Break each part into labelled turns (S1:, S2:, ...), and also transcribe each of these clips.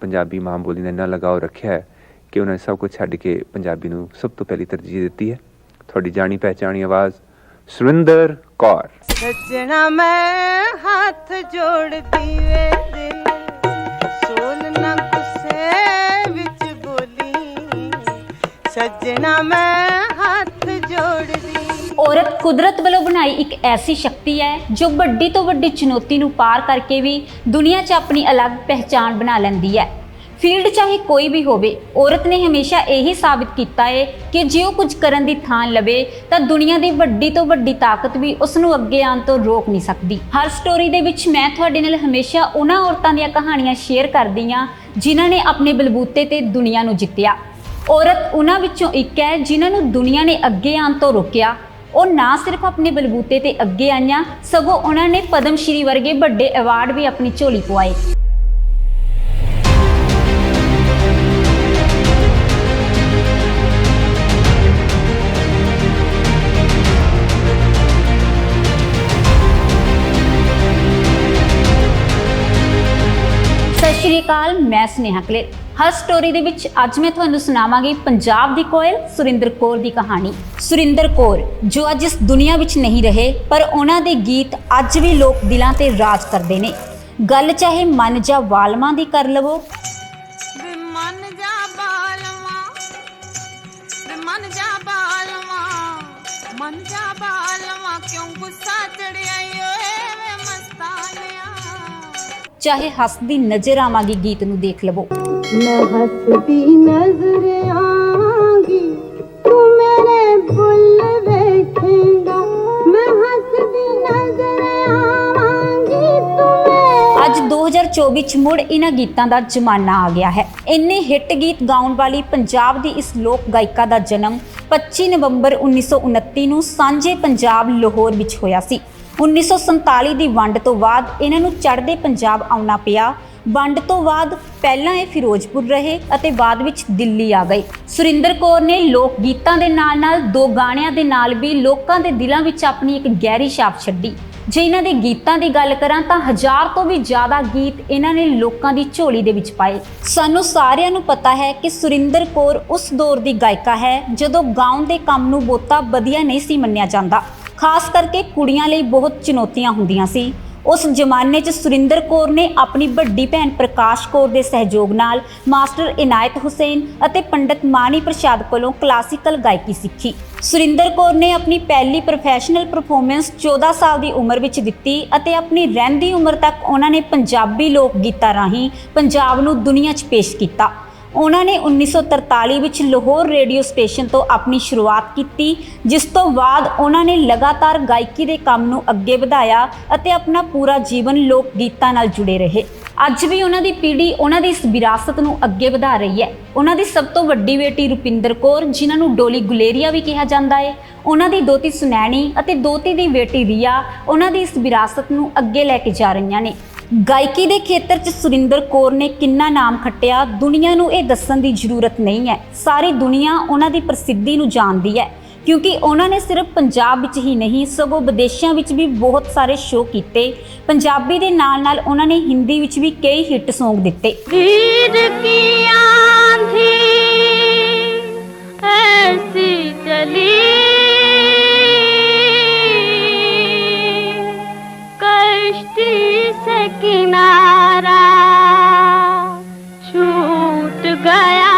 S1: ਪੰਜਾਬੀ ਮਾਂ ਬੋਲੀ ਨਾਲ ਇੰਨਾ ਲਗਾਓ ਰੱਖਿਆ ਹੈ ਕਿ ਉਹਨਾਂ ਨੇ ਸਭ ਕੁਝ ਛੱਡ ਕੇ ਪੰਜਾਬੀ ਨੂੰ ਸਭ ਤੋਂ ਪਹਿਲੀ ਤਰਜੀਹ ਦਿੱਤੀ ਹੈ। ਤੁਹਾਡੀ ਜਾਣੀ ਪਹਿਚਾਣੀ ਆਵਾਜ਼, ਸੁਰਿੰਦਰ ਕੌਰ।
S2: ਸੱਜਣਾ ਮੈਂ ਹੱਥ ਜੋੜਦੀ ਵੇ ਦਿਲ ਸੋਲ ਨਾ ਗੁੱਸੇ ਵਿੱਚ ਬੋਲੀ। ਸੱਜਣਾ ਮੈਂ ਹੱਥ ਜੋੜਦੀ
S3: ਔਰਤ ਕੁਦਰਤ ਵੱਲੋਂ ਬਣਾਈ ਇੱਕ ਐਸੀ ਸ਼ਕਤੀ ਹੈ ਜੋ ਵੱਡੀ ਤੋਂ ਵੱਡੀ ਚੁਣੌਤੀ ਨੂੰ ਪਾਰ ਕਰਕੇ ਵੀ ਦੁਨੀਆ 'ਚ ਆਪਣੀ ਅਲੱਗ ਪਹਿਚਾਣ ਬਣਾ ਲੈਂਦੀ ਹੈ। ਫੀਲਡ ਚਾਹੇ ਕੋਈ ਵੀ ਹੋਵੇ, ਔਰਤ ਨੇ ਹਮੇਸ਼ਾ ਇਹੀ ਸਾਬਿਤ ਕੀਤਾ ਹੈ ਕਿ ਜੇ ਉਹ ਕੁਝ ਕਰਨ ਦੀ ਥਾਂ ਲਵੇ, ਤਾਂ ਦੁਨੀਆ ਦੀ ਵੱਡੀ ਤੋਂ ਵੱਡੀ ਤਾਕਤ ਵੀ ਉਸ ਨੂੰ ਅੱਗੇ ਆਉਣ ਤੋਂ ਰੋਕ ਨਹੀਂ ਸਕਦੀ। ਹਰ ਸਟੋਰੀ ਦੇ ਵਿੱਚ ਮੈਂ ਤੁਹਾਡੇ ਨਾਲ ਹਮੇਸ਼ਾ ਉਹਨਾਂ ਔਰਤਾਂ ਦੀਆਂ ਕਹਾਣੀਆਂ ਸ਼ੇਅਰ ਕਰਦੀ ਹਾਂ, ਜਿਨ੍ਹਾਂ ਨੇ ਆਪਣੇ ਬਲਬੂਤੇ ਤੇ ਦੁਨੀਆ ਨੂੰ ਜਿੱਤਿਆ। ਔਰਤ ਉਹਨਾਂ ਵਿੱਚੋਂ ਇੱਕ ਹੈ ਜਿਨ੍ਹਾਂ ਨੂੰ ਦੁਨੀਆ ਨੇ ਅੱਗੇ ਆਉਣ ਤੋਂ ਰੋਕਿਆ। ਉਹ ਨਾ ਸਿਰਫ ਆਪਣੇ ਬਲਬੂਤੇ ਤੇ ਅੱਗੇ ਆਈਆਂ, ਸਗੋਂ ਉਹਨਾਂ ਨੇ ਪਦਮ ਸ਼੍ਰੀ ਵਰਗੇ ਵੱਡੇ ਅਵਾਰਡ ਵੀ ਆਪਣੀ ਝੋਲੀ ਪਵਾਏ। ਸ਼੍ਰੀ ਅਕਾਲ, ਮੈਂ ਸਨੇਹਾ ਕਲੇਰ। ਹਰ ਸਟੋਰੀ ਦੇ ਵਿੱਚ ਅੱਜ ਮੈਂ ਤੁਹਾਨੂੰ ਸੁਣਾਵਾਂਗੀ ਪੰਜਾਬ ਦੀ ਕੋਇਲ, ਸੁਰਿੰਦਰ ਕੌਰ ਦੀ ਕਹਾਣੀ। ਸੁਰਿੰਦਰ ਕੌਰ, ਜੋ ਅੱਜ ਇਸ ਦੁਨੀਆ ਵਿੱਚ ਨਹੀਂ ਰਹੇ, ਪਰ ਉਹਨਾਂ ਦੇ ਗੀਤ ਅੱਜ ਵੀ ਲੋਕ ਦਿਲਾਂ ਤੇ ਰਾਜ ਕਰਦੇ ਨੇ। ਗੱਲ ਚਾਹੇ ਮਨ ਜਾਂ ਵਾਲਮਾਂ ਦੀ ਕਰ ਲਵੋ।
S2: ਵੇ ਮਨ ਜਾ ਬਾਲਵਾ ਵੇ ਮਨ ਜਾ ਬਾਲਵਾ ਮਨ ਜਾ ਬਾਲਵਾ ਕਿਉਂ ਗੁੱਸਾ ਚੜਿਆ ਓਏ ਵੇ ਮਸਤਾਨਿਆ
S3: ਚਾਹੇ ਹੱਸਦੀ ਨਜ਼ਰ ਆਵਾਂਗੀ ਗੀਤ ਨੂੰ ਦੇਖ ਲਵੋ।
S2: ਮੈਂ ਹੱਸਦੀ ਨਜ਼ਰ ਆਵਾਂਗੀ ਤੂੰ ਮੇਰੇ ਬੁੱਲ ਵੇਖੇਂਗਾ ਮੈਂ ਹੱਸਦੀ ਨਜ਼ਰ ਆਵਾਂਗੀ ਤੂੰ
S3: ਅੱਜ 2024 ਚ ਮੁੜ ਇਹਨਾਂ ਗੀਤਾਂ ਦਾ ਜ਼ਮਾਨਾ ਆ ਗਿਆ ਹੈ। ਇੰਨੇ ਹਿੱਟ ਗੀਤ ਗਾਉਣ ਵਾਲੀ ਪੰਜਾਬ ਦੀ ਇਸ ਲੋਕ ਗਾਇਕਾ ਦਾ ਜਨਮ 25 ਨਵੰਬਰ 1929 ਨੂੰ ਸਾਂਝੇ ਪੰਜਾਬ ਲਾਹੌਰ ਵਿੱਚ ਹੋਇਆ ਸੀ। 1947 ਦੀ ਵੰਡ ਤੋਂ ਬਾਅਦ ਇਹਨਾਂ ਨੂੰ ਚੜ੍ਹਦੇ ਪੰਜਾਬ ਆਉਣਾ ਪਿਆ। ਵੰਡ ਤੋਂ ਬਾਅਦ ਪਹਿਲਾਂ ਇਹ ਫਿਰੋਜ਼ਪੁਰ ਰਹੇ ਅਤੇ ਬਾਅਦ ਵਿੱਚ ਦਿੱਲੀ ਆ ਗਏ। ਸੁਰਿੰਦਰ ਕੌਰ ਨੇ ਲੋਕ ਗੀਤਾਂ ਦੇ ਨਾਲ-ਨਾਲ ਦੋ ਗਾਣਿਆਂ ਦੇ ਨਾਲ ਵੀ ਲੋਕਾਂ ਦੇ ਦਿਲਾਂ ਵਿੱਚ ਆਪਣੀ ਇੱਕ ਗਹਿਰੀ ਛਾਪ ਛੱਡੀ। ਜੇ ਇਹਨਾਂ ਦੇ ਗੀਤਾਂ ਦੀ ਗੱਲ ਕਰਾਂ ਤਾਂ ਹਜ਼ਾਰ ਤੋਂ ਵੀ ਜ਼ਿਆਦਾ ਗੀਤ ਇਹਨਾਂ ਨੇ ਲੋਕਾਂ ਦੀ ਝੋਲੀ ਦੇ ਵਿੱਚ ਪਾਏ। ਸਾਨੂੰ ਸਾਰਿਆਂ ਨੂੰ ਪਤਾ ਹੈ ਕਿ ਸੁਰਿੰਦਰ ਕੌਰ ਉਸ ਦੌਰ ਦੀ ਗਾਇਕਾ ਹੈ, ਜਦੋਂ ਗਾਉਣ ਦੇ ਕੰਮ ਨੂੰ ਬਹੁਤਾ ਵਧੀਆ ਨਹੀਂ ਸੀ ਮੰਨਿਆ ਜਾਂਦਾ। ਖਾਸ ਕਰਕੇ ਕੁੜੀਆਂ ਲਈ ਬਹੁਤ ਚੁਣੌਤੀਆਂ ਹੁੰਦੀਆਂ ਸੀ। ਉਸ ਜ਼ਮਾਨੇ 'ਚ ਸੁਰਿੰਦਰ ਕੌਰ ਨੇ ਆਪਣੀ ਵੱਡੀ ਭੈਣ ਪ੍ਰਕਾਸ਼ ਕੌਰ ਦੇ ਸਹਿਯੋਗ ਨਾਲ ਮਾਸਟਰ ਇਨਾਇਤ ਹੁਸੈਨ ਅਤੇ ਪੰਡਤ ਮਾਨੀ ਪ੍ਰਸਾਦ ਕੋਲੋਂ ਕਲਾਸੀਕਲ ਗਾਇਕੀ ਸਿੱਖੀ। ਸੁਰਿੰਦਰ ਕੌਰ ਨੇ ਆਪਣੀ ਪਹਿਲੀ ਪ੍ਰੋਫੈਸ਼ਨਲ ਪਰਫਾਰਮੈਂਸ 14 ਸਾਲ ਦੀ ਉਮਰ ਵਿੱਚ ਦਿੱਤੀ ਅਤੇ ਆਪਣੀ ਰਹਿੰਦੀ ਉਮਰ ਤੱਕ ਉਹਨਾਂ ਨੇ ਪੰਜਾਬੀ ਲੋਕ ਗੀਤਾਂ ਰਾਹੀਂ ਪੰਜਾਬ ਨੂੰ ਦੁਨੀਆ 'ਚ ਪੇਸ਼ ਕੀਤਾ। ਉਹਨਾਂ ਨੇ 1943 ਵਿੱਚ ਲਾਹੌਰ ਰੇਡੀਓ ਸਟੇਸ਼ਨ ਤੋਂ ਆਪਣੀ ਸ਼ੁਰੂਆਤ ਕੀਤੀ, ਜਿਸ ਤੋਂ ਬਾਅਦ ਉਹਨਾਂ ਨੇ ਲਗਾਤਾਰ ਗਾਇਕੀ ਦੇ ਕੰਮ ਨੂੰ ਅੱਗੇ ਵਧਾਇਆ ਅਤੇ ਆਪਣਾ ਪੂਰਾ ਜੀਵਨ ਲੋਕ ਗੀਤਾਂ ਨਾਲ ਜੁੜੇ ਰਹੇ। ਅੱਜ ਵੀ ਉਹਨਾਂ ਦੀ ਪੀੜ੍ਹੀ ਉਹਨਾਂ ਦੀ ਇਸ ਵਿਰਾਸਤ ਨੂੰ ਅੱਗੇ ਵਧਾ ਰਹੀ ਹੈ। ਉਹਨਾਂ ਦੀ ਸਭ ਤੋਂ ਵੱਡੀ ਬੇਟੀ ਰੁਪਿੰਦਰ ਕੌਰ, ਜਿਨ੍ਹਾਂ ਨੂੰ ਡੋਲੀ ਗੁਲੇਰੀਆ ਵੀ ਕਿਹਾ ਜਾਂਦਾ ਹੈ। ਉਹਨਾਂ ਦੀ ਦੋਤੀ ਸੁਨੈਣੀ ਅਤੇ ਦੋਤੀ ਦੀ ਬੇਟੀ ਰੀਆ, ਉਹਨਾਂ ਦੀ ਇਸ ਵਿਰਾਸਤ ਨੂੰ ਅੱਗੇ ਲੈ ਕੇ ਜਾ ਰਹੀਆਂ ਨੇ। ਗਾਇਕੀ ਦੇ ਖੇਤਰ 'ਚ ਸੁਰਿੰਦਰ ਕੌਰ ਨੇ ਕਿੰਨਾ ਨਾਮ ਖੱਟਿਆ, ਦੁਨੀਆ ਨੂੰ ਇਹ ਦੱਸਣ ਦੀ ਜ਼ਰੂਰਤ ਨਹੀਂ ਹੈ। ਸਾਰੀ ਦੁਨੀਆ ਉਹਨਾਂ ਦੀ ਪ੍ਰਸਿੱਧੀ ਨੂੰ ਜਾਣਦੀ ਹੈ, ਕਿਉਂਕਿ ਉਹਨਾਂ ਨੇ ਸਿਰਫ ਪੰਜਾਬ ਵਿੱਚ ਹੀ ਨਹੀਂ, ਸਗੋਂ ਵਿਦੇਸ਼ਾਂ ਵਿੱਚ ਵੀ ਬਹੁਤ ਸਾਰੇ ਸ਼ੋਅ ਕੀਤੇ। ਪੰਜਾਬੀ ਦੇ ਨਾਲ-ਨਾਲ ਉਹਨਾਂ ਨੇ ਹਿੰਦੀ ਵਿੱਚ ਵੀ ਕਈ ਹਿੱਟ ਸੌਂਗ ਦਿੱਤੇ।
S2: ਵੀਰ ਕੀ ਐਸੀ ਚਲੀ किनारा छूट गया।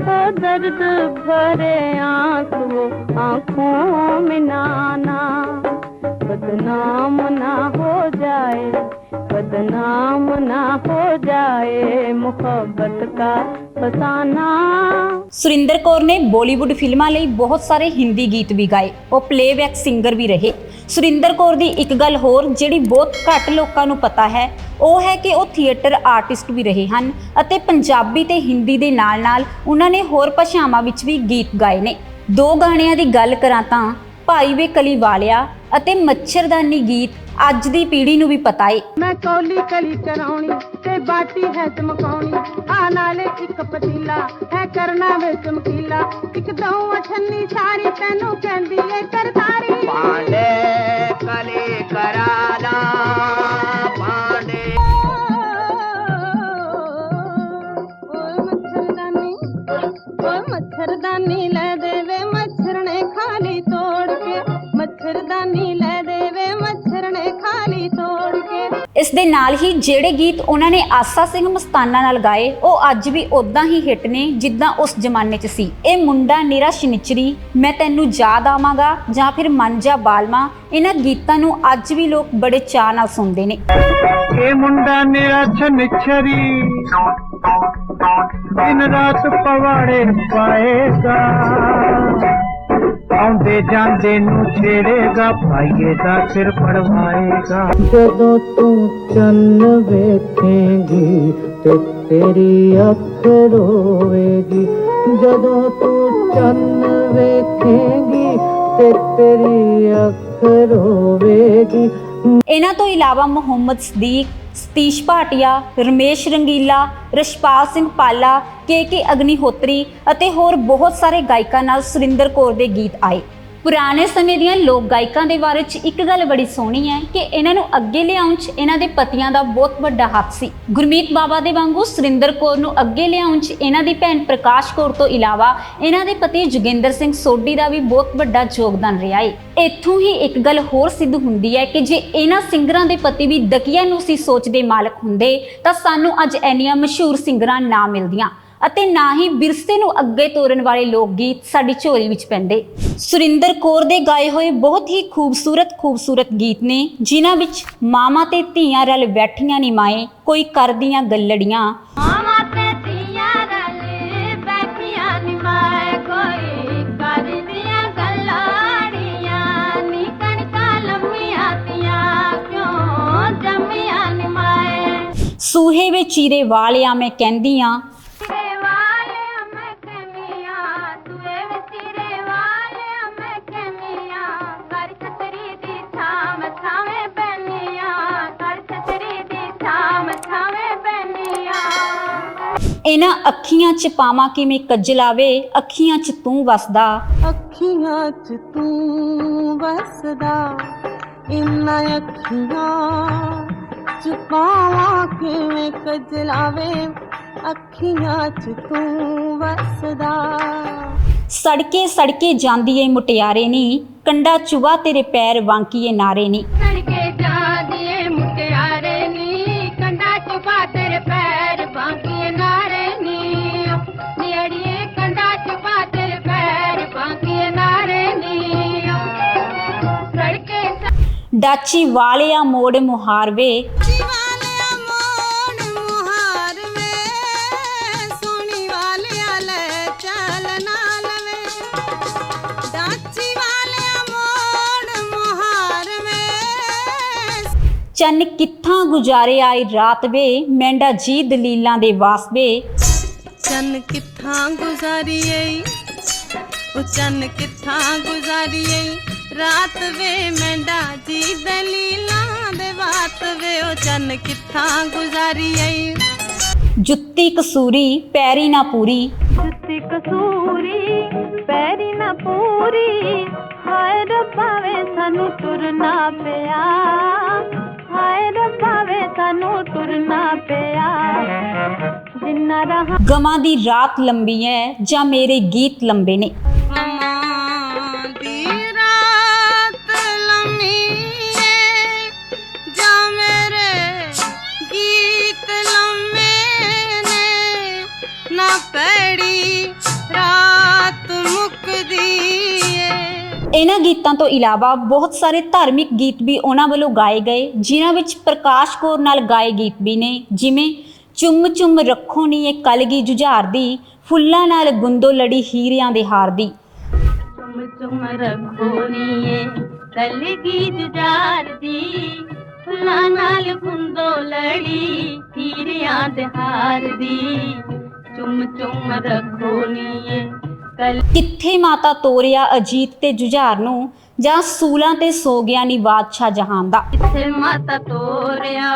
S2: तो दर्द भरे आँसू आँखों में नाना। बदनाम ना हो जाए, बदनाम ना हो जाए मोहब्बत का ਫਸਾਨਾ
S3: ਸੁਰਿੰਦਰ ਕੌਰ ਨੇ ਬਾਲੀਵੁੱਡ ਫਿਲਮਾਂ ਲਈ ਬਹੁਤ ਸਾਰੇ ਹਿੰਦੀ ਗੀਤ ਵੀ ਗਾਏ। ਉਹ ਪਲੇਬੈਕ ਸਿੰਗਰ ਵੀ ਰਹੇ। ਸੁਰਿੰਦਰ ਕੌਰ ਦੀ ਇੱਕ ਗੱਲ ਹੋਰ, ਜਿਹੜੀ ਬਹੁਤ ਘੱਟ ਲੋਕਾਂ ਨੂੰ ਪਤਾ ਹੈ, ਉਹ ਹੈ ਕਿ ਉਹ ਥੀਏਟਰ ਆਰਟਿਸਟ ਵੀ ਰਹੇ ਹਨ ਅਤੇ ਪੰਜਾਬੀ ਤੇ ਹਿੰਦੀ ਦੇ ਨਾਲ-ਨਾਲ ਉਹਨਾਂ ਨੇ ਹੋਰ ਭਾਸ਼ਾਵਾਂ ਵਿੱਚ ਵੀ ਗੀਤ ਗਾਏ ਨੇ। ਦੋ ਗਾਣਿਆਂ ਦੀ ਗੱਲ ਕਰਾਂ ਤਾਂ ਭਾਈ ਵੇ ਕਲੀ ਵਾਲਿਆ ਅਤੇ ਮੱਛਰਦਾਨੀ ਗੀਤ ਅੱਜ ਦੀ ਪੀੜ੍ਹੀ ਨੂੰ ਵੀ ਪਤਾ ਏ।
S2: ਮੈਂ ਕੌਲੀ ਕਲੀ ਕਰਾਉਣੀ ਤੇ ਬਾਟੀ ਹੈ ਚਮਕਾਉਣੀ। ਆ ਨਾਲੇ ਇੱਕ ਪਤੀਲਾ ਹੈ ਕਰਨਾ ਵੇ ਚਮਕੀਲਾ ਇੱਕ ਦੋ ਅਠੰਨੀ ਸਾਰੀ ਤੈਨੂੰ ਕਹਿੰਦੀ ਏ ਕਰਤਾਰੀ।
S4: ਪਾਂਡੇ ਕਲੀ ਕਰਾਲਾ
S3: ਇਸ ਦੇ ਨਾਲ ਹੀ ਜਿਹੜੇ ਗੀਤ ਉਹਨਾਂ ਨੇ ਆਸਾ ਸਿੰਘ ਮਸਤਾਨਾ ਨਾਲ ਗਾਏ, ਉਹ ਅੱਜ ਵੀ ਉਦਾਂ ਹੀ ਹਿੱਟ ਨੇ ਜਿੱਦਾਂ ਉਸ ਜ਼ਮਾਨੇ 'ਚ ਸੀ। ਇਹ ਮੁੰਡਾ ਨਿਰਾ ਸ਼ਨਿਚਰੀ, ਮੈਂ ਤੈਨੂੰ ਯਾਦ ਆਵਾਂਗਾ ਜਾਂ ਫਿਰ ਮਨ ਜਾ ਬਾਲਮਾ ਇਹਨਾਂ ਗੀਤਾਂ ਨੂੰ ਅੱਜ ਵੀ ਲੋਕ ਬੜੇ ਚਾਅ ਨਾਲ ਸੁਣਦੇ ਨੇ।
S4: ਇਹ ਮੁੰਡਾ ਮੇਰਾ ਛਨਛਰੀ ਦਿਨ ਰਾਤ ਪਵਾੜੇ ਪਾਏਗਾ। ਆਉਂਦੇ ਜਾਂਦੇ ਨੂੰ ਛੇੜੇਗਾ, ਭਾਈਏ ਦਾ ਸਿਰ ਪੜਵਾਏਗਾ। ਜਦੋਂ ਤੂੰ ਚੰਨ ਵੇਖੇਂਗੀ ਤੇ ਤੇਰੀ ਅੱਖ ਰੋਵੇਗੀ, ਜਦੋਂ ਤੂੰ ਚੰਨ ਵੇਖੇਂਗੀ ਤੇ ਤੇਰੀ ਅੱਖ ਰੋਵੇਗੀ
S3: ਇਹਨਾਂ ਤੋਂ ਇਲਾਵਾ ਮੁਹੰਮਦ ਸਦੀਕ, ਸਤੀਸ਼ ਭਾਟੀਆ, ਰਮੇਸ਼ ਰੰਗੀਲਾ, ਰਸ਼ਪਾਲ ਸਿੰਘ ਪਾਲਾ, ਕੇ ਕੇ ਅਗਨੀਹੋਤਰੀ ਅਤੇ ਹੋਰ ਬਹੁਤ ਸਾਰੇ ਗਾਇਕਾਂ ਨਾਲ ਸੁਰਿੰਦਰ ਕੌਰ ਦੇ ਗੀਤ ਆਏ। ਪੁਰਾਣੇ ਸਮੇਂ ਦੀਆਂ ਲੋਕ ਗਾਇਕਾਂ ਦੇ ਬਾਰੇ 'ਚ ਇੱਕ ਗੱਲ ਬੜੀ ਸੋਹਣੀ ਹੈ ਕਿ ਇਹਨਾਂ ਨੂੰ ਅੱਗੇ ਲਿਆਉਣ 'ਚ ਇਹਨਾਂ ਦੇ ਪਤੀਆਂ ਦਾ ਬਹੁਤ ਵੱਡਾ ਹੱਥ ਸੀ। ਗੁਰਮੀਤ ਬਾਬਾ ਦੇ ਵਾਂਗੂ ਸੁਰਿੰਦਰ ਕੌਰ ਨੂੰ ਅੱਗੇ ਲਿਆਉਣ 'ਚ ਇਹਨਾਂ ਦੀ ਭੈਣ ਪ੍ਰਕਾਸ਼ ਕੌਰ ਤੋਂ ਇਲਾਵਾ ਇਹਨਾਂ ਦੇ ਪਤੀ ਜੋਗਿੰਦਰ ਸਿੰਘ ਸੋਢੀ ਦਾ ਵੀ ਬਹੁਤ ਵੱਡਾ ਯੋਗਦਾਨ ਰਿਹਾ ਹੈ ਇੱਥੋਂ ਹੀ ਇੱਕ ਗੱਲ ਹੋਰ ਸਿੱਧ ਹੁੰਦੀ ਹੈ ਕਿ ਜੇ ਇਹਨਾਂ ਸਿੰਗਰਾਂ ਦੇ ਪਤੀ ਵੀ ਦਕੀਆ ਨੂੰ ਸੀ ਸੋਚਦੇ ਮਾਲਕ ਹੁੰਦੇ ਤਾਂ ਸਾਨੂੰ ਅੱਜ ਇੰਨੀਆਂ ਮਸ਼ਹੂਰ ਸਿੰਗਰਾਂ ਨਾ ਮਿਲਦੀਆਂ। ਅਤੇ ਨਾ ਹੀ ਵਿਰਸੇ ਨੂੰ ਅੱਗੇ ਤੋਰਨ ਵਾਲੇ ਲੋਕ ਗੀਤ ਸਾਡੀ ਝੋਲੀ ਵਿੱਚ ਪੈਂਦੇ। ਸੁਰਿੰਦਰ ਕੌਰ ਦੇ ਗਾਏ ਹੋਏ ਬਹੁਤ ਹੀ ਖੂਬਸੂਰਤ ਖੂਬਸੂਰਤ ਗੀਤ ਨੇ ਜਿਨ੍ਹਾਂ ਵਿੱਚ ਮਾਮਾ ਤੇ ਧੀਆਂ ਰਲ ਬੈਠੀਆਂ ਨੀ ਮਾਏ ਕੋਈ ਕਰਦੀਆਂ ਗੱਲੜੀਆਂ।
S2: ਮਾਮਾ ਤੇ ਧੀਆਂ ਰਲ ਬੈਠੀਆਂ ਨੀ ਮਾਏ ਕੋਈ ਕਰਦੀਆਂ ਗੱਲਾੜੀਆਂ। ਨੀ ਕਣਕਾਂ ਲੰਮੀਆਂ ਤੀਆਂ ਕਿਉਂ ਜੰਮੀਆਂ ਨੀ ਮਾਏ?
S3: ਸੂਹੇ ਵਿੱਚ ਚੀਰੇ ਵਾਲਿਆਂ ਮੈਂ ਕਹਿੰਦੀਆਂ
S2: ਤੇਰੇ
S3: ਇਹਨਾਂ ਅੱਖੀਆਂ 'ਚ ਪਾਵਾਂ ਕਿਵੇਂ ਕੱਜਲਾਵੇ ਅੱਖੀਆਂ 'ਚ ਤੂੰ ਵਸਦਾ।
S2: ਅੱਖੀਆਂ 'ਚ ਤੂੰ ਵਸਦਾ ਇਨਾਂ ਅੱਖੀਆਂ 'ਚ ਪਾਵਾਂ ਕਿਵੇਂ ਕਜਲਾਵੇ ਅੱਖੀਆਂ 'ਚ ਤੂੰ ਵਸਦਾ।
S3: ਸੜਕੇ ਸੜਕੇ ਜਾਂਦੀ ਏ ਮੁਟਿਆਰੇ ਨੀ ਕੰਡਾ ਚੁਵਾ ਤੇਰੇ ਪੈਰ ਵਾਂਕੀਏ ਨਾਰੇ ਨੀ। ਡਾਚੀ ਵਾਲਿਆ ਮੋੜ ਮੁਹਾਰਵੇ
S2: ਮੁਹਾਰ ਵੇ
S3: ਚੰਨ ਕਿੱਥਾਂ ਗੁਜ਼ਾਰੇ ਆਈ ਰਾਤ ਵੇ ਮੈਂਡਾ ਜੀ ਦਲੀਲਾਂ ਦੇ ਵਾਸਵੇ
S2: ਚੰਨ ਕਿੱਥਾਂ ਗੁਜ਼ਾਰੀਏ ਉਹ ਚੰਨ ਕਿੱਥਾਂ ਗੁਜ਼ਾਰੀਏ। ਰਾਤ ਵੇ ਮੈਂਡਾ ਜੀ ਦਲੀਲਾਂ ਦੇ ਬਾਤ ਵੇ ਉਹ ਚੰਨ ਕਿੱਥਾਂ ਗੁਜ਼ਾਰੀਏ
S3: ਜੁੱਤੀ ਕਸੂਰੀ ਪੈਰੀ ਨਾ ਪੂਰੀ।
S2: ਜੁੱਤੀ ਕਸੂਰੀ ਪੈਰੀ ਨਾ ਪੂਰੀ। ਹਾਏ ਰੱਬਾ ਵੇ ਸਾਨੂੰ ਤੁਰਨਾ ਪਿਆ। ਹਾਏ ਰੱਬਾ ਵੇ ਸਾਨੂੰ ਤੁਰਨਾ ਪਿਆ। ਜਿੰਨਾ ਰਹਾ
S3: ਗਮਾਂ ਦੀ ਰਾਤ ਲੰਬੀ ਐ ਜਾਂ ਮੇਰੇ ਗੀਤ ਲੰਬੇ ਨੇ? ਇਹਨਾਂ ਗੀਤਾਂ ਤੋਂ ਇਲਾਵਾ ਬਹੁਤ ਸਾਰੇ ਧਾਰਮਿਕ ਗੀਤ ਵੀ ਉਹਨਾਂ ਵੱਲੋਂ ਗਾਏ ਗਏ, ਜਿਨ੍ਹਾਂ ਵਿੱਚ ਪ੍ਰਕਾਸ਼ ਕੌਰ ਨਾਲ ਗਾਏ ਗੀਤ ਵੀ ਨੇ, ਜਿਵੇਂ, ਚੁੰਮ ਚੁੰਮ ਰੱਖੋ ਨੀ ਇਹ ਕਲਗੀ ਜੁਝਾਰ ਦੀ, ਫੁੱਲਾਂ ਨਾਲ ਗੁੰਦੋ ਲੜੀ ਹੀਰਿਆਂ ਦੇ ਹਾਰ ਦੀ।
S2: ਚੁੰਮ ਚੁੰਮ ਰੱਖੋ ਨੀਏ ਕਲਗੀ ਜੁਜਾਰ ਦੀ, ਫੁੱਲਾਂ ਨਾਲ ਗੁੰਦੋ ਲੜੀ ਹੀਰਿਆਂ ਦੇ ਹਾਰ ਦੀ। ਚੁੰਮ ਚੁੰਮ ਰੱਖੋ ਨੀਏ ਕਲ
S3: ਕਿੱਥੇ ਮਾਤਾ ਤੋਰਿਆ ਅਜੀਤ ਤੇ ਜੁਝਾਰ ਨੂੰ ਜਾਂ ਸੂਲਾਂ ਤੇ ਸੋ ਗਿਆ ਨੀ ਬਾਦਸ਼ਾਹ ਜਹਾਨ ਦਾ?
S2: ਕਿੱਥੇ ਮਾਤਾ ਤੋਰਿਆ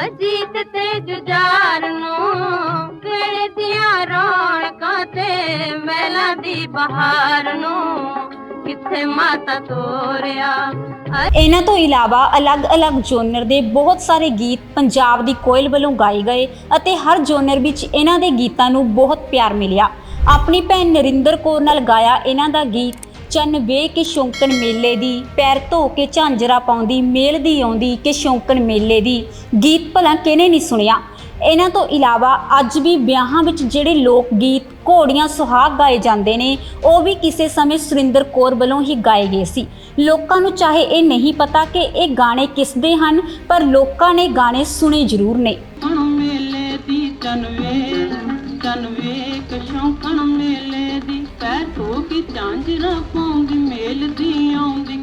S2: ਅਜੀਤ ਤੇ ਜੁਜਾਰ ਨੂੰ? ਕਿਹੜੇ ਦੀਆਂ ਰੌਣਕਾਂ ਤੇ ਮਹਿਲਾਂ ਦੀ ਬਹਾਰ ਨੂੰ? ਕਿੱਥੇ ਮਾਤਾ ਤੋਰਿਆ
S3: ਇਹਨਾਂ ਤੋਂ ਇਲਾਵਾ ਅਲੱਗ-ਅਲੱਗ ਜੋਨਰ ਦੇ ਬਹੁਤ ਸਾਰੇ ਗੀਤ ਪੰਜਾਬ ਦੀ ਕੋਇਲ ਵੱਲੋਂ ਗਾਏ ਗਏ ਅਤੇ ਹਰ ਜੋਨਰ ਵਿੱਚ ਇਹਨਾਂ ਦੇ ਗੀਤਾਂ ਨੂੰ ਬਹੁਤ ਪਿਆਰ ਮਿਲਿਆ। ਆਪਣੀ ਭੈਣ ਨਰਿੰਦਰ ਕੌਰ ਨਾਲ ਗਾਇਆ ਇਹਨਾਂ ਦਾ ਗੀਤ। ਚੰਨ ਵੇ ਕੇ ਸ਼ੌਂਕਣ ਮੇਲੇ ਦੀ, ਪੈਰ ਧੋ ਕੇ ਝਾਂਜਰਾ ਪਾਉਂਦੀ, ਮੇਲ ਦੀ ਆਉਂਦੀ ਕਿ ਸ਼ੌਂਕਣ ਮੇਲੇ ਦੀ। ਗੀਤ ਭਲਾ ਕਿਹਨੇ ਨਹੀਂ ਸੁਣਿਆ? ਇਹਨਾਂ ਤੋਂ ਇਲਾਵਾ ਅੱਜ ਵੀ ਵਿਆਹਾਂ ਵਿੱਚ ਜਿਹੜੇ ਲੋਕ ਗੀਤ ਘੋੜੀਆਂ ਸੁਹਾਗ ਗਾਏ ਜਾਂਦੇ ਨੇ, ਉਹ ਵੀ ਕਿਸੇ ਸਮੇਂ ਸੁਰਿੰਦਰ ਕੌਰ ਵੱਲੋਂ ਹੀ ਗਾਏ ਗਏ ਸੀ। ਲੋਕਾਂ ਨੂੰ ਚਾਹੇ ਇਹ ਨਹੀਂ ਪਤਾ ਕਿ ਇਹ ਗਾਣੇ ਕਿਸ ਦੇ ਹਨ, ਪਰ ਲੋਕਾਂ ਨੇ ਗਾਣੇ ਸੁਣੇ ਜ਼ਰੂਰ ਨੇ।
S5: ਮੇਲੇ ਦੀ ਤਨਵੇ ਪੈ ਧੋ ਕੇ ਝਾਂਜਰਾ ਪਾਉਂਦੀ ਮੇਲ ਦੀ ਆਉਂਦੀ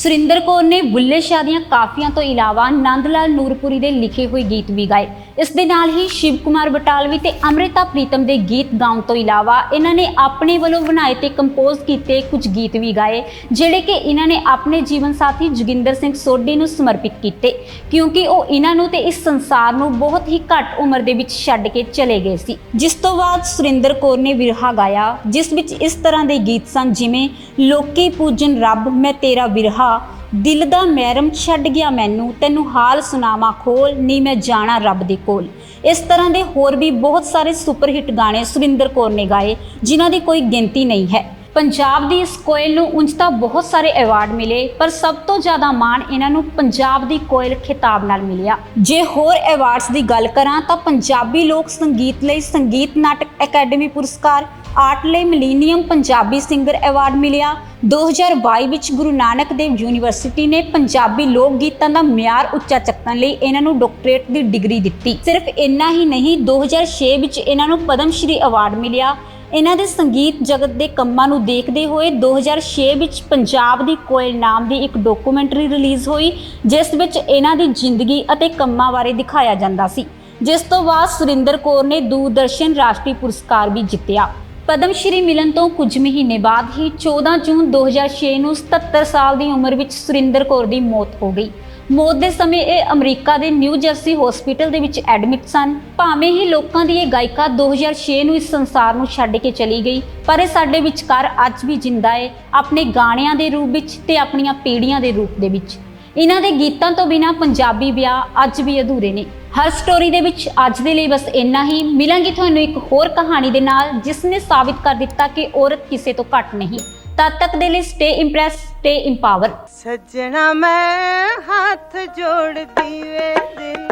S3: ਸੁਰਿੰਦਰ ਕੌਰ ਨੇ ਬੁੱਲੇ ਸ਼ਾਹ ਦੀਆਂ ਕਾਫੀਆਂ ਤੋਂ ਇਲਾਵਾ ਨੰਦ ਲਾਲ ਨੂਰਪੁਰੀ ਦੇ ਲਿਖੇ ਹੋਏ ਗੀਤ ਵੀ ਗਾਏ। ਇਸ ਦੇ ਨਾਲ ਹੀ ਸ਼ਿਵ ਕੁਮਾਰ ਬਟਾਲਵੀ ਤੇ ਅੰਮ੍ਰਿਤਾ ਪ੍ਰੀਤਮ ਦੇ ਗੀਤ ਗਾਉਣ ਤੋਂ ਇਲਾਵਾ ਇਹਨਾਂ ਨੇ ਆਪਣੇ ਵੱਲੋਂ ਬਣਾਏ ਤੇ ਕੰਪੋਜ਼ ਕੀਤੇ ਕੁਝ ਗੀਤ ਵੀ ਗਾਏ, ਜਿਹੜੇ ਕਿ ਇਹਨਾਂ ਨੇ ਆਪਣੇ ਜੀਵਨ ਸਾਥੀ ਜੋਗਿੰਦਰ ਸਿੰਘ ਸੋਢੀ ਨੂੰ ਸਮਰਪਿਤ ਕੀਤੇ, ਕਿਉਂਕਿ ਉਹ ਇਹਨਾਂ ਨੂੰ ਤੇ ਇਸ ਸੰਸਾਰ ਨੂੰ ਬਹੁਤ ਹੀ ਘੱਟ ਉਮਰ ਦੇ ਵਿੱਚ ਛੱਡ ਕੇ ਚਲੇ ਗਏ ਸੀ। ਜਿਸ ਤੋਂ ਬਾਅਦ ਸੁਰਿੰਦਰ ਕੌਰ ਨੇ ਵਿਰਹਾ ਗਾਇਆ, ਜਿਸ ਵਿੱਚ ਇਸ ਤਰ੍ਹਾਂ ਦੇ ਗੀਤ ਸਨ ਜਿਵੇਂ, ਲੋਕੀ ਪੂਜਨ ਰੱਬ, ਮੈਂ ਤੇਰਾ ਵਿਰਹਾ ਦਿਲ ਦਾ ਮਹਿਰਮ ਛੱਡ ਗਿਆ ਮੈਨੂੰ, ਤੈਨੂੰ ਹਾਲ ਸੁਣਾਵਾਂ ਖੋਲ, ਨੀ ਮੈਂ ਜਾਣਾ ਰੱਬ ਦੇ ਕੋਲ। ਇਸ ਤਰ੍ਹਾਂ ਦੇ ਹੋਰ ਵੀ ਬਹੁਤ ਸਾਰੇ ਸੁਪਰ ਹਿੱਟ ਗਾਣੇ ਸੁਰਿੰਦਰ ਕੌਰ ਨੇ ਗਾਏ, ਜਿਨ੍ਹਾਂ ਦੀ ਕੋਈ ਗਿਣਤੀ ਨਹੀਂ ਹੈ। ਪੰਜਾਬ ਦੀ ਇਸ ਕੋਇਲ ਨੂੰ ਉਂਝ ਤਾਂ ਬਹੁਤ ਸਾਰੇ ਅਵਾਰਡ ਮਿਲੇ, ਪਰ ਸਭ ਤੋਂ ਜ਼ਿਆਦਾ ਮਾਣ ਇਹਨਾਂ ਨੂੰ ਪੰਜਾਬ ਦੀ ਕੋਇਲ ਖਿਤਾਬ ਨਾਲ ਮਿਲਿਆ। ਜੇ ਹੋਰ ਅਵਾਰਡਸ ਦੀ ਗੱਲ ਕਰਾਂ ਤਾਂ ਪੰਜਾਬੀ ਲੋਕ ਸੰਗੀਤ ਲਈ ਸੰਗੀਤ ਨਾਟਕ ਅਕੈਡਮੀ ਪੁਰਸਕਾਰ, ਆਰਟ ਲਈ ਮਿਲੀਨੀਅਮ ਪੰਜਾਬੀ ਸਿੰਗਰ ਅਵਾਰਡ ਮਿਲਿਆ। 2022 ਵਿੱਚ ਗੁਰੂ ਨਾਨਕ ਦੇਵ ਯੂਨੀਵਰਸਿਟੀ ਨੇ ਪੰਜਾਬੀ ਲੋਕ ਗੀਤਾਂ ਦਾ ਮਿਆਰ ਉੱਚਾ ਚੱਕਣ ਲਈ ਇਹਨਾਂ ਨੂੰ ਡਾਕਟਰੇਟ ਦੀ ਡਿਗਰੀ ਦਿੱਤੀ। ਸਿਰਫ ਇੰਨਾ ਹੀ ਨਹੀਂ 2006 ਵਿੱਚ ਇਹਨਾਂ ਨੂੰ ਪਦਮ ਸ਼੍ਰੀ ਅਵਾਰਡ ਮਿਲਿਆ। ਇਹਨਾਂ ਦੇ ਸੰਗੀਤ ਜਗਤ ਦੇ ਕੰਮਾਂ ਨੂੰ ਦੇਖਦੇ ਹੋਏ 2006 ਵਿੱਚ ਪੰਜਾਬ ਦੀ ਕੋਇਲ ਨਾਮ ਦੀ ਇੱਕ ਡਾਕੂਮੈਂਟਰੀ ਰਿਲੀਜ਼ ਹੋਈ, ਜਿਸ ਵਿੱਚ ਇਹਨਾਂ ਦੀ ਜ਼ਿੰਦਗੀ ਅਤੇ ਕੰਮਾਂ ਬਾਰੇ ਦਿਖਾਇਆ ਜਾਂਦਾ ਸੀ। ਜਿਸ ਤੋਂ ਬਾਅਦ ਸੁਰਿੰਦਰ ਕੌਰ ਨੇ ਦੂਰਦਰਸ਼ਨ ਰਾਸ਼ਟਰੀ ਪੁਰਸਕਾਰ ਵੀ ਜਿੱਤਿਆ। ਪਦਮ ਸ਼੍ਰੀ ਮਿਲਨ ਤੋਂ ਕੁਝ ਮਹੀਨੇ ਬਾਅਦ ਹੀ 14 ਜੂਨ 2006 ਨੂੰ 77 ਸਾਲ ਦੀ ਉਮਰ ਵਿੱਚ ਸੁਰਿੰਦਰ ਕੌਰ ਦੀ ਮੌਤ ਹੋ ਗਈ। ਮੌਤ ਦੇ ਸਮੇਂ ਇਹ ਅਮਰੀਕਾ ਦੇ ਨਿਊ ਜਰਸੀ ਹਸਪੀਟਲ ਦੇ ਵਿੱਚ ਐਡਮਿਟ ਸਨ। ਭਾਵੇਂ ਹੀ ਲੋਕਾਂ ਦੀ ਇਹ ਗਾਇਕਾ 2006 ਨੂੰ ਇਸ ਸੰਸਾਰ ਨੂੰ ਛੱਡ ਕੇ ਚਲੀ ਗਈ, ਪਰ ਇਹ ਸਾਡੇ ਵਿਚਕਾਰ ਅੱਜ ਵੀ ਜਿੰਦਾ ਹੈ ਆਪਣੇ ਗਾਣਿਆਂ ਦੇ ਰੂਪ ਵਿੱਚ ਤੇ ਆਪਣੀਆਂ ਪੀੜ੍ਹੀਆਂ ਦੇ ਰੂਪ ਦੇ ਵਿੱਚ। ਇਹਨਾਂ ਦੇ ਗੀਤਾਂ ਤੋਂ ਬਿਨਾ ਪੰਜਾਬੀ ਵਿਆਹ ਅੱਜ ਵੀ ਅਧੂਰੇ ਨੇ। ਹਰ ਸਟੋਰੀ ਦੇ ਵਿੱਚ ਅੱਜ ਦੇ ਲਈ ਬਸ ਇੰਨਾ ਹੀ। ਮਿਲਾਂਗੀ ਤੁਹਾਨੂੰ ਇੱਕ ਹੋਰ ਕਹਾਣੀ ਦੇ ਨਾਲ, ਜਿਸ ਨੇ ਸਾਬਿਤ ਕਰ ਦਿੱਤਾ ਕਿ ਔਰਤ ਕਿਸੇ ਤੋਂ ਘੱਟ ਨਹੀਂ। ਤਦ ਤੱਕ ਦੇ ਲਈ ਸਟੇ ਇੰਪ੍ਰੈਸ ਸਟੇ ਇੰਪਾਵਰ
S5: ਸੱਜਣਾ ਮੈਂ ਹੱਥ ਜੋੜਦੀ ਵੇ ਦਿਲ,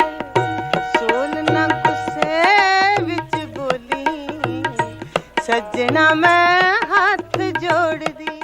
S5: ਸੋਨ ਨਾ ਗੁੱਸੇ ਵਿੱਚ ਬੋਲੀ। ਸੱਜਣਾ ਮੈਂ ਹੱਥ ਜੋੜਦੀ